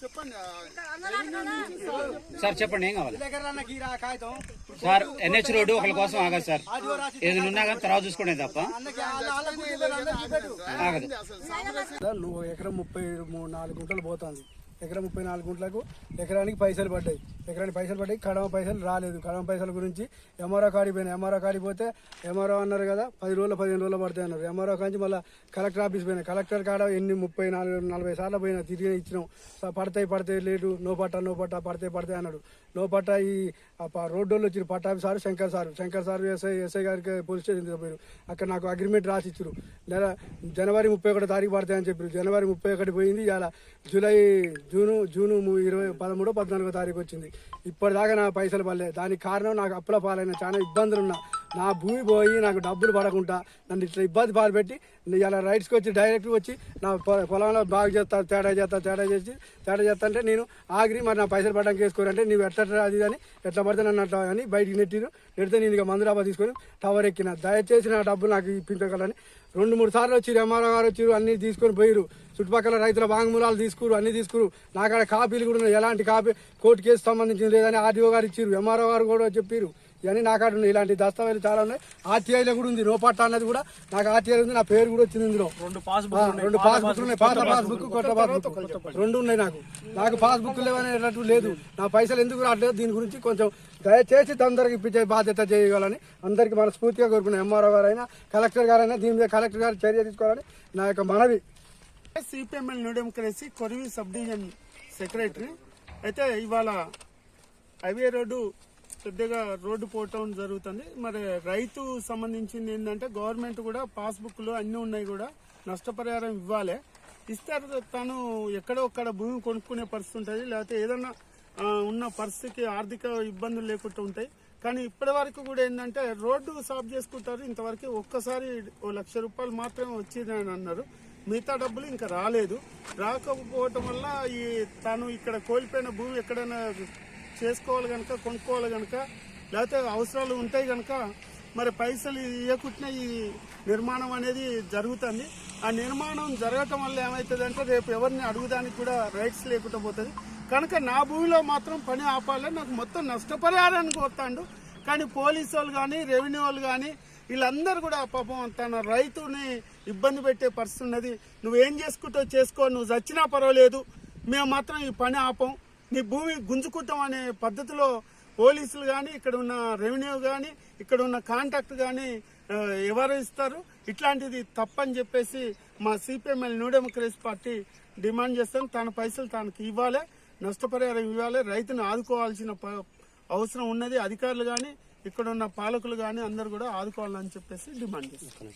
చెప్పండి. సార్ చెప్పండి ఏం కావాలి? సార్ ఎన్హెచ్ రోడ్డు ఒకరి కోసం ఆగదు సార్. ఏదైనా ఉన్నా కానీ తర్వాత చూసుకునే తప్ప. ఆగదు. నువ్వు ఎకరం ముప్పై మూడు నాలుగు గుంటలు పోతుంది. ఎకరం ముప్పై నాలుగు గుంటలకు ఎకరానికి పైసలు పడ్డాయి. ఎకరానికి పైసలు పడ్డాయి. కడమ పైసలు రాలేదు. కడమ పైసల గురించి ఎంఆర్ఓ కాడిపోయినా ఎంఆర్ఓ కాడిపోతే ఎంఆర్ఓ అన్నారు కదా పది రోజులు పదిహేను రోజులు పడతాయి అన్నారు. ఎంఆర్ఓ కాంచి మళ్ళీ కలెక్టర్ ఆఫీస్ పోయినా. కలెక్టర్ కాడ ఎన్ని ముప్పై నాలుగు నలభై సార్లు పోయినా. తిరిగి ఇచ్చినాం. పడతాయి పడతాయి లేటు. నో పట్టా నో పట్టా పడతాయి పడతాయి అన్నాడు. నో పట్టా ఈ ప- రోడ్డు వాళ్ళు వచ్చి Pattabhi sir Shankar sir. Shankar sir SI SI గారికి పోలీస్ స్టేషన్ తీసుకుపోయారు అక్కడ నాకు అగ్రిమెంట్ రాసి ఇచ్చారు నెల జనవరి ముప్పై ఒకటో తారీఖు పడతాయని చెప్పారు జనవరి ముప్పై ఒకటి పోయింది. ఇలా జూలై జూను జూను ఇరవై పదమూడో పద్నాలుగో తారీఖు వచ్చింది. ఇప్పటిదాకా నా పైసలు పడలేదు. దానికి కారణం నాకు అప్పుల పాలైన చాలా ఇబ్బందులు ఉన్నా నా భూమి పోయి నాకు డబ్బులు పడకుండా నన్ను ఇట్లా ఇబ్బంది పాలు పెట్టి ఇలా రైట్స్కి వచ్చి డైరెక్ట్ వచ్చి నా పొలంలో బాగు చేస్తా తేడా చేస్తా తేడా చేసి తేడా చేస్తా అంటే నేను ఆగిరి మరి నా పైసలు పడడానికి వేసుకోరంటే నువ్వు ఎట్లా అది అని ఎట్లా పడితే నన్ను అట్లా అని బయటికి నెట్టిరు. నెడితే నేను ఇక మందురాబా తీసుకొని టవర్ ఎక్కిన. దయచేసి నా డబ్బులు నాకు ఇప్పించగలని రెండు మూడు సార్లు వచ్చి ఎంఆర్ఓ గారు వచ్చి అన్ని తీసుకొని పోయిరు చుట్టుపక్కల రైతుల వాంగ్మూలాలు తీసుకురు అన్ని తీసుకురు నాకాడ కాపీలు కూడా ఉన్నాయి. ఎలాంటి కాపీ కోర్టు కేసు సంబంధించింది లేదని ఆర్డీఓ గారు ఇచ్చిరు ఎంఆర్ఓ గారు కూడా చెప్పారు ఇవన్నీ నా కాడ ఉన్నాయి. ఇలాంటి దస్తావేలు చాలా ఉన్నాయి. ఆర్టీఐలో కూడా ఉంది. నోపట్ట అన్నది కూడా నాకు ఆర్టీఐ ఉంది. నా పేరు కూడా వచ్చింది ఇందులో. రెండు పాస్బుక్ రెండు పాస్బుక్ ఉన్నాయి. పాత పాస్బుక్ కొత్త పాస్బుక్ రెండు ఉన్నాయి నాకు. నాకు పాస్బుక్ లేవనేటట్టు లేదు. నా పైసలు ఎందుకు రావట్లేదు? దీని గురించి కొంచెం దయచేసి తొందరగా ఇప్పించే బాధ్యత చేయగలని అందరికీ మనస్ఫూర్తిగా కోరుకున్నాను. ఎంఆర్ఓ గారైనా కలెక్టర్ గారైనా దీని మీద కలెక్టర్ గారు చర్య తీసుకోవాలని నా యొక్క మనవి. CPML new democracy Korivi sub division secretary అయితే ఇవాళ హైవే రోడ్డు పెద్దగా రోడ్డు పోవటం జరుగుతుంది. మరి రైతు సంబంధించింది ఏంటంటే గవర్నమెంట్ కూడా పాస్బుక్లు అన్నీ ఉన్నాయి కూడా నష్టపరిహారం ఇవ్వాలి. ఇస్తారు తను ఎక్కడో ఒక్కడ భూమి కొనుక్కునే పరిస్థితి ఉంటుంది లేకపోతే ఏదన్నా ఉన్న పరిస్థితికి ఆర్థిక ఇబ్బందులు లేకుండా ఉంటాయి. కానీ ఇప్పటి వరకు కూడా ఏంటంటే రోడ్డు సాఫ్ చేసుకుంటారు. ఇంతవరకు ఒక్కసారి ఓ లక్ష రూపాయలు మాత్రమే వచ్చింది అని అన్నారు. మిగతా డబ్బులు ఇంకా రాలేదు. రాకపోవటం వల్ల ఈ తాను ఇక్కడ కోల్పోయిన భూమి ఎక్కడైనా చేసుకోవాలి కనుక కొనుక్కోవాలి కనుక లేకపోతే అవసరాలు ఉంటాయి కనుక మరి పైసలు ఇవ్వకుంటే ఈ నిర్మాణం అనేది జరుగుతుంది. ఆ నిర్మాణం జరగటం వల్ల ఏమవుతుందంటే రేపు ఎవరిని అడుగుదానికి కూడా రైట్స్ లేకుండా పోతుంది. కనుక నా భూమిలో మాత్రం పని ఆపాలని నాకు మొత్తం నష్టపరిహారానికి వస్తాడు కానీ పోలీసు వాళ్ళు కానీ రెవెన్యూ వాళ్ళు కానీ వీళ్ళందరూ కూడా పాపం తన రైతుని ఇబ్బంది పెట్టే పరిస్థితి ఉన్నది. నువ్వేం చేసుకుంటావు చేసుకో నువ్వు చచ్చినా పర్వాలేదు. మేము మాత్రం ఈ పని ఆపం. నీ భూమి గుంజుకుంటాం అనే పద్ధతిలో పోలీసులు కానీ ఇక్కడ ఉన్న రెవెన్యూ కానీ ఇక్కడ ఉన్న కాంటాక్ట్ కానీ ఎవరు ఇస్తారు? ఇట్లాంటిది తప్పని చెప్పేసి మా CPML new democracy party demand చేస్తాం. తన పైసలు తనకి ఇవ్వాలి నష్టపరిహారం ఇవ్వాలి. రైతును ఆదుకోవాల్సిన ప- అవసరం ఉన్నది. అధికారులు కానీ ఇక్కడ ఉన్న పాలకులు కానీ అందరు కూడా ఆదుకోవాలని చెప్పేసి డిమాండ్ చేస్తాం.